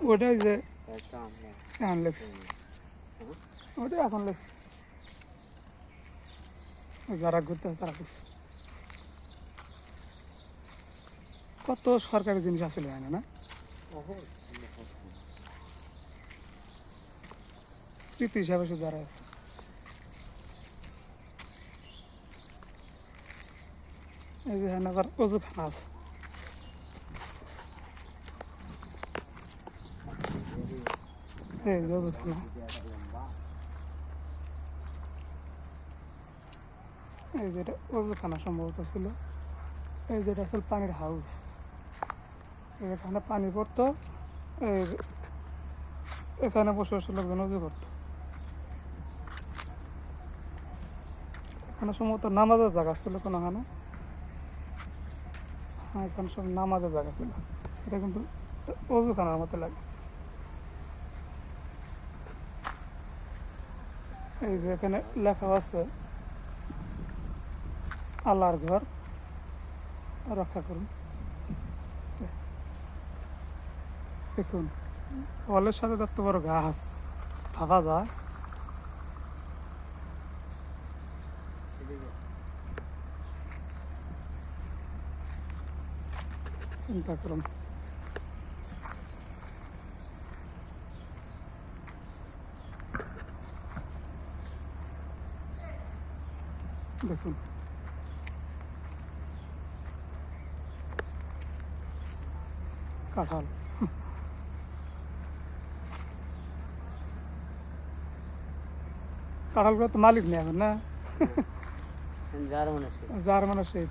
ওটাই যে এখন ওটাই যারা ঘুরতে হয় তারা করছে কত সরকারি জিনিস আসলে হয় না না? স্মৃতি হিসাবে শুধু যারা আছে। এই যে এখানে আবার অজুখানা আছে। এই যে অজুখানা এই যেটা অজুখানা সম্ভবত ছিল এই যেটা আসলে পানির হাউস এখানে পানি পড়তো এখানে বসে বসে লোকজন উজু করতো এখানে সম্ভবত নামাজের জায়গা ছিল কোনো এখানে হ্যাঁ এখানে সব নামাজের জায়গা ছিল এটা কিন্তু অজুখানার মতো লাগে এই যে এখানে লেখা আছে, আল্লাহর ঘর, রক্ষা করুন। দেখুন, ওয়ালের সাথে এত বড় গাছ, ভাবা যায়। চিন্তা করুন। দেখুন। কাঁঠাল। কাঁঠালগুলো তো মালিক নেই এখন না? যার মনে সেই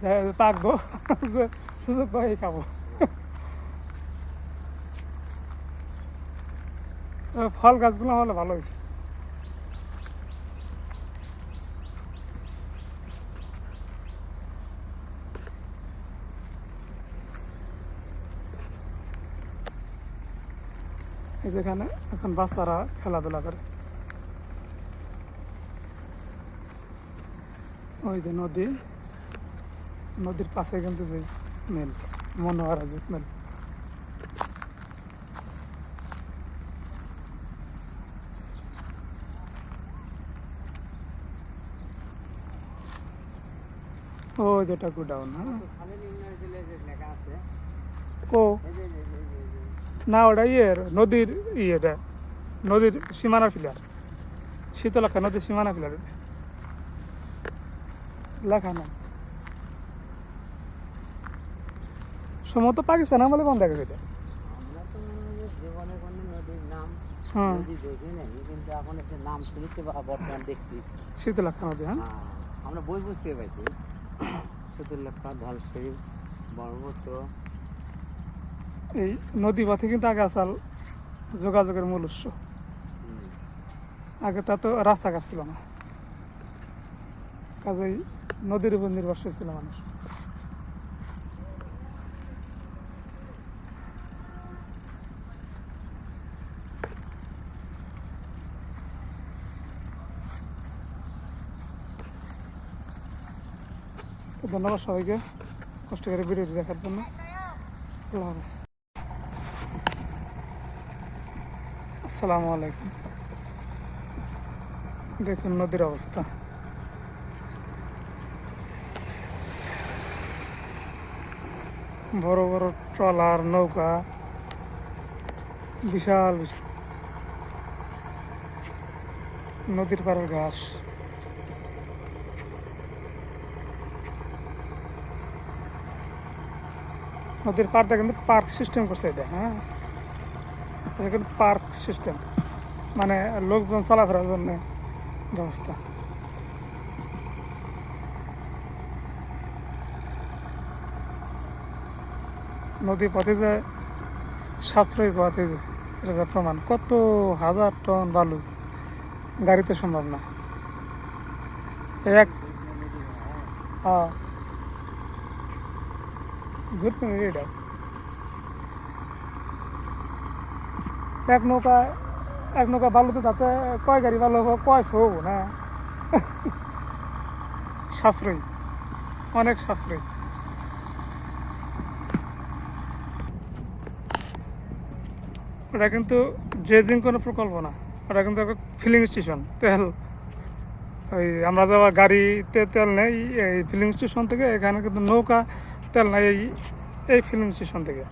যে সুযোগ পাই খাব। ফল গাছগুলো হলে ভালো হয়েছে। যেখানে এখন বাচ্চারা খেলাধুলা করে। ওই যে নদী নদীর পাশে কিন্তু যে মেল মনোহরা যে মেল। ও যেটা গুডাউন হ্যাঁ। ও না ওটা ইয়ের নদীর ইয়েটা নদীর সীমানা ফিলার শীতলক্ষা নদীর সীমানা ফিলার। লেখা না সম্ভবত পাকিস্তান আমলে কোন দেখা যেটা মনে হয়। নদী শীতলক্ষা হ্যাঁ। হ্যাঁ, আমরা বই বুঝতে পাইছি চতুর্লক্ষা ধলশরীফ ব্রহ্মপুত্র এই নদী পথে কিন্তু আগে আসাল যোগাযোগের মূল উৎস। আগে তা তো রাস্তাঘাট ছিল না। কাজেই নদীর উপর নির্ভরশীল ছিল মানুষ। ধন্যবাদ সবাইকে। কষ্ট করে ভিডিওটি দেখার জন্য। আল্লাহ হাফেজ। আসসালামু আলাইকুম। দেখুন নদীর অবস্থা। বড় বড় ট্রলার, নৌকা, বিশাল নদীর পাড়ের ঘাস। নদীর পাড়টা কিন্তু পার্ক সিস্টেম করছে এটা হ্যাঁ? এটা কিন্তু পার্ক সিস্টেম। মানে লোকজন চলাফেরার জন্য ব্যবস্থা। নদী পথে যে সাশ্রয়ী পথে এটা প্রমাণ, কত হাজার টন বালু গাড়িতে সম্ভব না। এক হ্যাঁ। মিনিট এটা। এক নৌকা এক নৌকা বালুতে তাতে কয় গাড়ি বালু হব, কয় হব, না? সাশ্রয়ী, অনেক সাশ্রয়ী। ওটা কিন্তু ড্রেজিং কোনো প্রকল্প না, ওটা কিন্তু ফিলিং স্টেশন তেল। ওই আমরা যাওয়া গাড়িতে তেল নেই, এই ফিলিং স্টেশন থেকে এখানে কিন্তু নৌকা, তেল নেই, এই ফিলিং স্টেশন থেকে।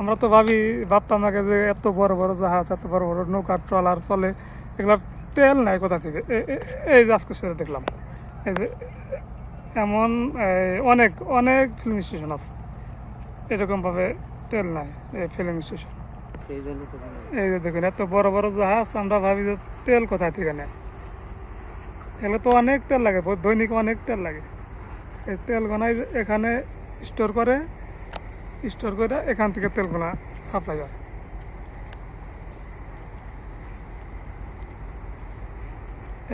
আমরা তো ভাবি, ভাবতাম আগে যে এত বড় বড় জাহাজ, এত বড় বড় নৌকা, ট্রলার চলে। এগুলো তেল নাই কোথা থেকে? এই যে আজকে সেটা দেখলাম। এই যে এমন অনেক অনেক ফিলিং স্টেশন আছে। এরকমভাবে তেল নাই, এই ফিলিং স্টেশন। এই যে দেখুন, এত বড় বড় জাহাজ, আমরা ভাবি যে তেল কোথায় থেকে নেয়? এগুলো তো অনেক তেল লাগে, দৈনিক অনেক তেল লাগে। এই তেল গোনায় এখানে স্টোর করে স্টোর করে এখান থেকে তেল গোনা সাপ্লাই হয়।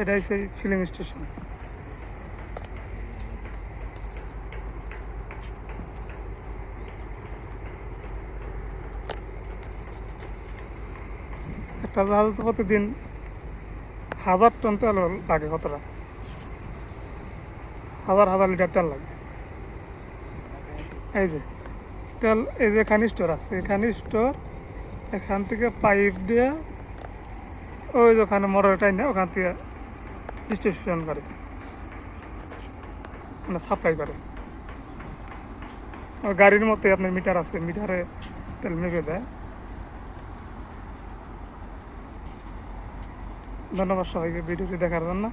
এটাই সেই ফিলিং স্টেশন একটা জাহাজ প্রতিদিন হাজার টন তেল লাগে কতটা? হাজার হাজার লিটার তেল লাগে। এই যে। তেল এই যে এখানে স্টোর আছে, এখানে স্টোর এখান থেকে পাইপ দিয়ে ওই যে ওখানে মোটর না ওখান থেকে ডিস্ট্রিবিউশন করে মানে সাপ্লাই করে। গাড়ির মধ্যে আপনার মিটার আছে মিটারে তেল মেপে দেয়। ধন্যবাদ সবাইকে, ভিডিওটি দেখার জন্য।